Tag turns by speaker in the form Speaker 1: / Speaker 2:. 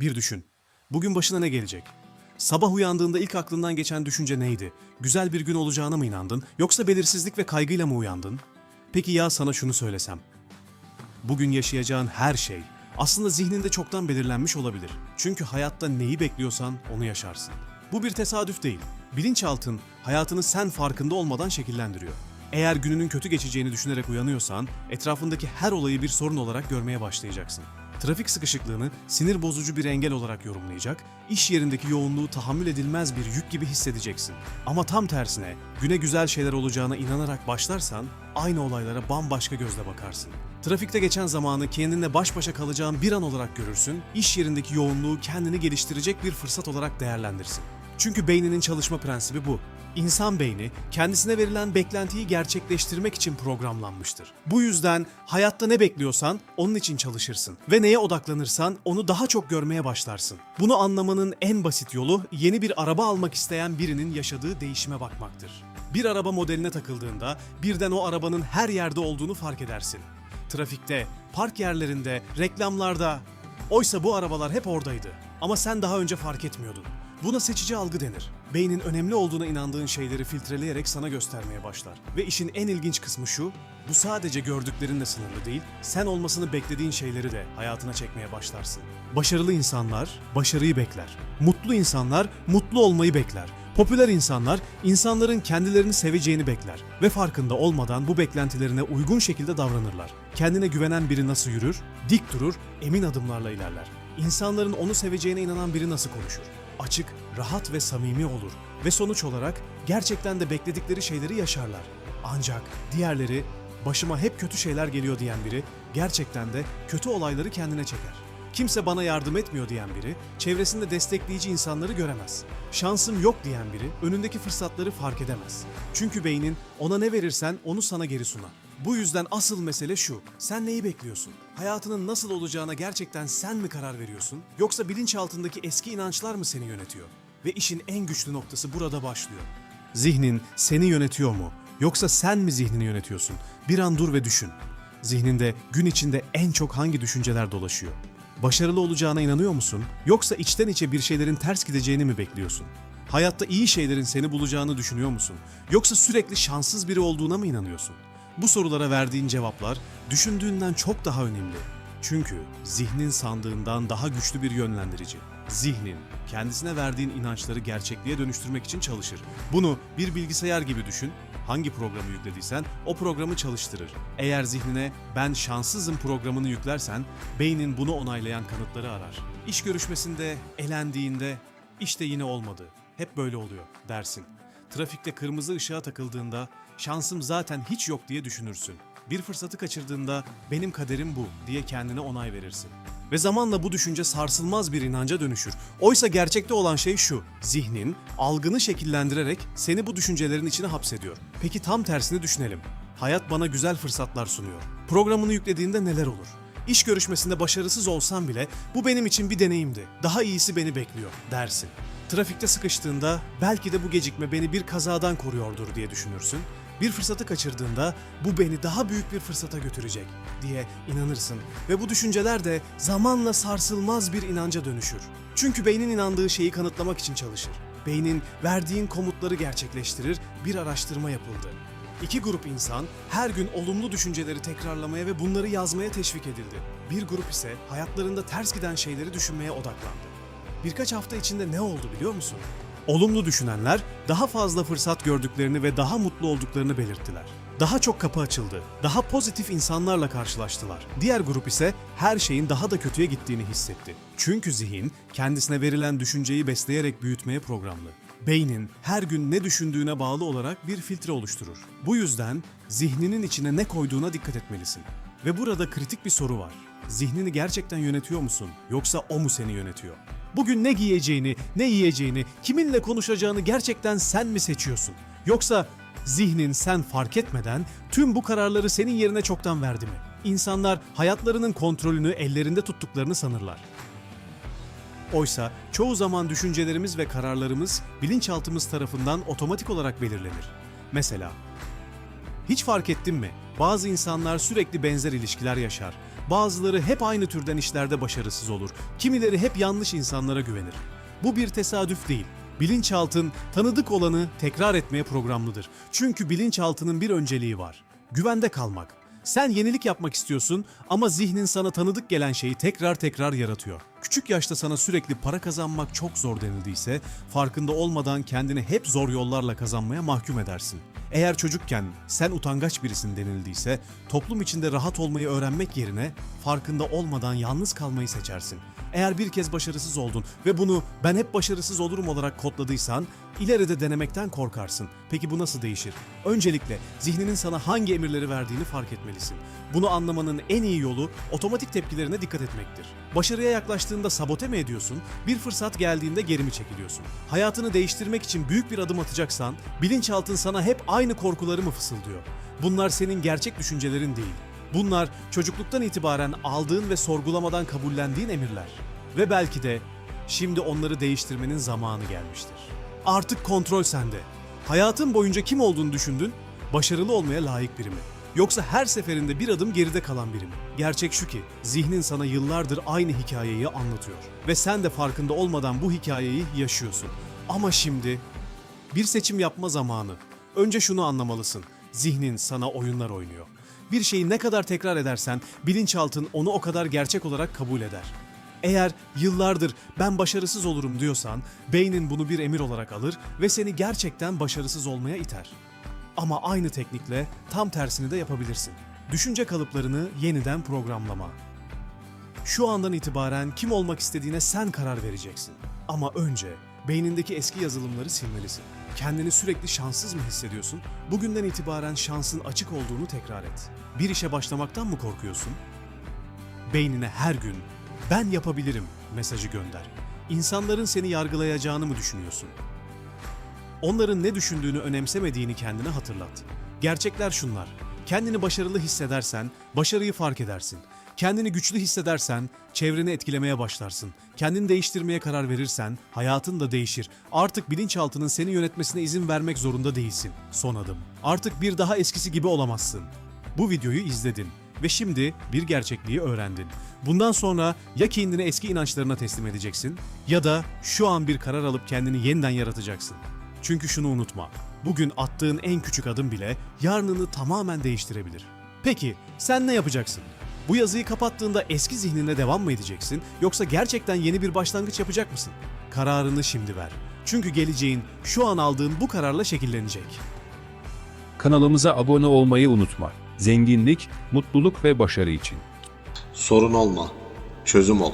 Speaker 1: Bir düşün. Bugün başına ne gelecek? Sabah uyandığında ilk aklından geçen düşünce neydi? Güzel bir gün olacağına mı inandın yoksa belirsizlik ve kaygıyla mı uyandın? Peki ya sana şunu söylesem? Bugün yaşayacağın her şey aslında zihninde çoktan belirlenmiş olabilir. Çünkü hayatta neyi bekliyorsan onu yaşarsın. Bu bir tesadüf değil. Bilinçaltın hayatını sen farkında olmadan şekillendiriyor. Eğer gününün kötü geçeceğini düşünerek uyanıyorsan, etrafındaki her olayı bir sorun olarak görmeye başlayacaksın. Trafik sıkışıklığını sinir bozucu bir engel olarak yorumlayacak, iş yerindeki yoğunluğu tahammül edilmez bir yük gibi hissedeceksin. Ama tam tersine, güne güzel şeyler olacağına inanarak başlarsan, aynı olaylara bambaşka gözle bakarsın. Trafikte geçen zamanı kendinle baş başa kalacağın bir an olarak görürsün, iş yerindeki yoğunluğu kendini geliştirecek bir fırsat olarak değerlendirsin. Çünkü beyninin çalışma prensibi bu. İnsan beyni kendisine verilen beklentiyi gerçekleştirmek için programlanmıştır. Bu yüzden hayatta ne bekliyorsan onun için çalışırsın ve neye odaklanırsan onu daha çok görmeye başlarsın. Bunu anlamanın en basit yolu yeni bir araba almak isteyen birinin yaşadığı değişime bakmaktır. Bir araba modeline takıldığında birden o arabanın her yerde olduğunu fark edersin. Trafikte, park yerlerinde, reklamlarda. Oysa bu arabalar hep oradaydı. Ama sen daha önce fark etmiyordun. Buna seçici algı denir. Beynin önemli olduğuna inandığın şeyleri filtreleyerek sana göstermeye başlar. Ve işin en ilginç kısmı şu, bu sadece gördüklerinle sınırlı değil, sen olmasını beklediğin şeyleri de hayatına çekmeye başlarsın. Başarılı insanlar başarıyı bekler. Mutlu insanlar mutlu olmayı bekler. Popüler insanlar insanların kendilerini seveceğini bekler ve farkında olmadan bu beklentilerine uygun şekilde davranırlar. Kendine güvenen biri nasıl yürür? Dik durur, emin adımlarla ilerler. İnsanların onu seveceğine inanan biri nasıl konuşur? Açık, rahat ve samimi olur ve sonuç olarak gerçekten de bekledikleri şeyleri yaşarlar. Ancak diğerleri başıma hep kötü şeyler geliyor diyen biri gerçekten de kötü olayları kendine çeker. Kimse bana yardım etmiyor diyen biri, çevresinde destekleyici insanları göremez. Şansım yok diyen biri, önündeki fırsatları fark edemez. Çünkü beynin ona ne verirsen onu sana geri sunar. Bu yüzden asıl mesele şu, sen neyi bekliyorsun? Hayatının nasıl olacağına gerçekten sen mi karar veriyorsun? Yoksa bilinçaltındaki eski inançlar mı seni yönetiyor? Ve işin en güçlü noktası burada başlıyor. Zihnin seni yönetiyor mu? Yoksa sen mi zihnini yönetiyorsun? Bir an dur ve düşün. Zihninde gün içinde en çok hangi düşünceler dolaşıyor? Başarılı olacağına inanıyor musun? Yoksa içten içe bir şeylerin ters gideceğini mi bekliyorsun? Hayatta iyi şeylerin seni bulacağını düşünüyor musun? Yoksa sürekli şanssız biri olduğuna mı inanıyorsun? Bu sorulara verdiğin cevaplar düşündüğünden çok daha önemli. Çünkü zihnin sandığından daha güçlü bir yönlendirici. Zihnin kendisine verdiğin inançları gerçekliğe dönüştürmek için çalışır. Bunu bir bilgisayar gibi düşün. Hangi programı yüklediysen o programı çalıştırır. Eğer zihnine ben şanssızım programını yüklersen beynin bunu onaylayan kanıtları arar. İş görüşmesinde elendiğinde işte yine olmadı. Hep böyle oluyor dersin. Trafikte kırmızı ışığa takıldığında şansım zaten hiç yok diye düşünürsün. Bir fırsatı kaçırdığında benim kaderim bu diye kendine onay verirsin. Ve zamanla bu düşünce sarsılmaz bir inanca dönüşür. Oysa gerçekte olan şey şu. Zihnin algını şekillendirerek seni bu düşüncelerin içine hapsediyor. Peki tam tersini düşünelim. Hayat bana güzel fırsatlar sunuyor. Programını yüklediğinde neler olur? İş görüşmesinde başarısız olsam bile bu benim için bir deneyimdi. Daha iyisi beni bekliyor dersin. Trafikte sıkıştığında belki de bu gecikme beni bir kazadan koruyordur diye düşünürsün. Bir fırsatı kaçırdığında bu beni daha büyük bir fırsata götürecek diye inanırsın ve bu düşünceler de zamanla sarsılmaz bir inanca dönüşür. Çünkü beynin inandığı şeyi kanıtlamak için çalışır. Beynin verdiğin komutları gerçekleştirir bir araştırma yapıldı. İki grup insan her gün olumlu düşünceleri tekrarlamaya ve bunları yazmaya teşvik edildi. Bir grup ise hayatlarında ters giden şeyleri düşünmeye odaklandı. Birkaç hafta içinde ne oldu biliyor musun? Olumlu düşünenler daha fazla fırsat gördüklerini ve daha mutlu olduklarını belirttiler. Daha çok kapı açıldı. Daha pozitif insanlarla karşılaştılar. Diğer grup ise her şeyin daha da kötüye gittiğini hissetti. Çünkü zihin kendisine verilen düşünceyi besleyerek büyütmeye programlı. Beynin her gün ne düşündüğüne bağlı olarak bir filtre oluşturur. Bu yüzden zihninin içine ne koyduğuna dikkat etmelisin. Ve burada kritik bir soru var. Zihnini gerçekten yönetiyor musun yoksa o mu seni yönetiyor? Bugün ne giyeceğini, ne yiyeceğini, kiminle konuşacağını gerçekten sen mi seçiyorsun? Yoksa zihnin sen fark etmeden tüm bu kararları senin yerine çoktan verdi mi? İnsanlar hayatlarının kontrolünü ellerinde tuttuklarını sanırlar. Oysa çoğu zaman düşüncelerimiz ve kararlarımız bilinçaltımız tarafından otomatik olarak belirlenir. Mesela hiç fark ettin mi? Bazı insanlar sürekli benzer ilişkiler yaşar. Bazıları hep aynı türden işlerde başarısız olur. Kimileri hep yanlış insanlara güvenir. Bu bir tesadüf değil. Bilinçaltın tanıdık olanı tekrar etmeye programlıdır. Çünkü bilinçaltının bir önceliği var. Güvende kalmak. Sen yenilik yapmak istiyorsun ama zihnin sana tanıdık gelen şeyi tekrar tekrar yaratıyor. Küçük yaşta sana sürekli para kazanmak çok zor denildiyse, farkında olmadan kendini hep zor yollarla kazanmaya mahkum edersin. Eğer çocukken sen utangaç birisin denildiyse, toplum içinde rahat olmayı öğrenmek yerine farkında olmadan yalnız kalmayı seçersin. Eğer bir kez başarısız oldun ve bunu ben hep başarısız olurum olarak kodladıysan, ileride denemekten korkarsın. Peki bu nasıl değişir? Öncelikle zihninin sana hangi emirleri verdiğini fark etmelisin. Bunu anlamanın en iyi yolu otomatik tepkilerine dikkat etmektir. Başarıya yaklaştığında sabote mi ediyorsun? Bir fırsat geldiğinde geri mi çekiliyorsun? Hayatını değiştirmek için büyük bir adım atacaksan, bilinçaltın sana hep aynı korkuları mı fısıldıyor? Bunlar senin gerçek düşüncelerin değil. Bunlar çocukluktan itibaren aldığın ve sorgulamadan kabullendiğin emirler. Ve belki de şimdi onları değiştirmenin zamanı gelmiştir. Artık kontrol sende. Hayatın boyunca kim olduğunu düşündün? Başarılı olmaya layık biri mi? Yoksa her seferinde bir adım geride kalan biri mi? Gerçek şu ki zihnin sana yıllardır aynı hikayeyi anlatıyor. Ve sen de farkında olmadan bu hikayeyi yaşıyorsun. Ama şimdi bir seçim yapma zamanı. Önce şunu anlamalısın. Zihnin sana oyunlar oynuyor. Bir şeyi ne kadar tekrar edersen bilinçaltın onu o kadar gerçek olarak kabul eder. Eğer yıllardır ben başarısız olurum diyorsan beynin bunu bir emir olarak alır ve seni gerçekten başarısız olmaya iter. Ama aynı teknikle tam tersini de yapabilirsin. Düşünce kalıplarını yeniden programlama. Şu andan itibaren kim olmak istediğine sen karar vereceksin. Ama önce beynindeki eski yazılımları silmelisin. Kendini sürekli şanssız mı hissediyorsun? Bugünden itibaren şansın açık olduğunu tekrar et. Bir işe başlamaktan mı korkuyorsun? Beynine her gün ben yapabilirim mesajı gönder. İnsanların seni yargılayacağını mı düşünüyorsun? Onların ne düşündüğünü önemsemediğini kendine hatırlat. Gerçekler şunlar. Kendini başarılı hissedersen başarıyı fark edersin. Kendini güçlü hissedersen çevreni etkilemeye başlarsın. Kendini değiştirmeye karar verirsen hayatın da değişir. Artık bilinçaltının seni yönetmesine izin vermek zorunda değilsin. Son adım. Artık bir daha eskisi gibi olamazsın. Bu videoyu izledin ve şimdi bir gerçekliği öğrendin. Bundan sonra ya kendini eski inançlarına teslim edeceksin ya da şu an bir karar alıp kendini yeniden yaratacaksın. Çünkü şunu unutma. Bugün attığın en küçük adım bile yarınını tamamen değiştirebilir. Peki sen ne yapacaksın? Bu yazıyı kapattığında eski zihnine devam mı edeceksin yoksa gerçekten yeni bir başlangıç yapacak mısın? Kararını şimdi ver. Çünkü geleceğin şu an aldığın bu kararla şekillenecek.
Speaker 2: Kanalımıza abone olmayı unutma. Zenginlik, mutluluk ve başarı için.
Speaker 3: Sorun olma, çözüm ol.